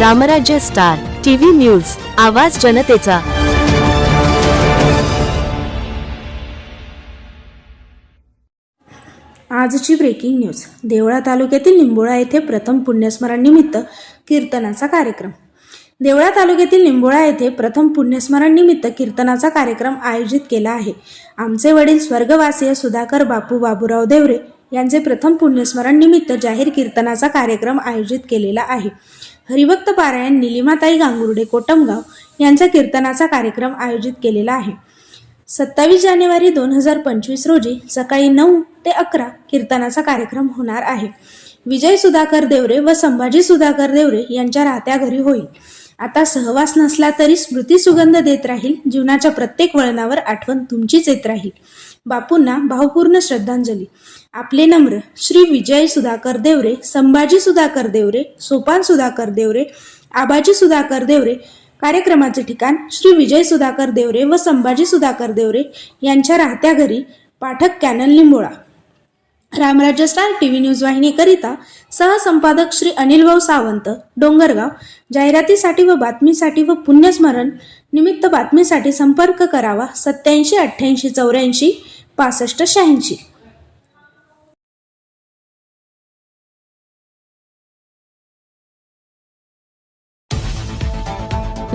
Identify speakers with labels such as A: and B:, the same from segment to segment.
A: रामराज्य star TV news आवाज जनतेचा.
B: आजची ब्रेकिंग न्यूज देवळा तालुक्यातील निंबोळा येथे प्रथम पुण्यस्मरण निमित्त कीर्तनाचा कार्यक्रम. देवळा तालुक्यातील निंबोळा येथे प्रथम पुण्यस्मरण निमित्त कीर्तनाचा कार्यक्रम आयोजित केला आहे. आमचे वडील स्वर्गवासीय सुधाकर बापू बाबूराव देवरे यांचे प्रथम पुण्यस्मरण निमित्त जाहीर कीर्तनाचा कार्यक्रम आयोजित केलेला आहे. हरिभक्त पारायण निलिमाताई गांगुर्डे कोटमगाव यांचा कीर्तनाचा कार्यक्रम आयोजित केलेला आहे. सत्तावीस जानेवारी दोन हजार पंचवीस रोजी सकाळी नऊ ते अकरा कीर्तनाचा कार्यक्रम होणार आहे. विजय सुधाकर देवरे व संभाजी सुधाकर देवरे यांच्या राहत्या घरी होईल. आता सहवास नसला तरी स्मृती सुगंध देत राहील जीवनाच्या प्रत्येक वळणावर आठवण तुमचीच येत राहील. बापूंना भावपूर्ण श्रद्धांजली. आपले नम्र श्री विजय सुधाकर देवरे संभाजी सुधाकर देवरे सोपान सुधाकर देवरे आबाजी सुधाकर देवरे कार्यक्रमाचे ठिकाण श्री विजय सुधाकर देवरे व संभाजी सुधाकर देवरे यांच्या राहत्या घरी Pathak canal Limbola Ramrajya star T V news वाहिनीकरिता सहसंपादक श्री अनिल भाऊ सावंत डोंगरगाव जाहिरातीसाठी व बातमीसाठी व पुण्यस्मरण निमित्त बातमीसाठी संपर्क करावा सत्याऐंशी अठ्ठ्याऐंशी चौऱ्याऐंशी पासष्ट शहाऐंशी.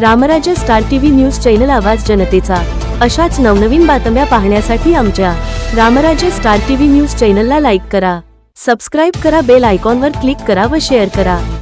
A: Ramrajya star T V news channel आवाज जनतेचा. अशाच नवनवीन बातम्या पाहण्यासाठी आमच्या रामराजे स्टार टीव्ही न्यूज चॅनलला लाईक करा. सबस्क्राईब करा बेल आयकॉनवर क्लिक करा व शेअर करा.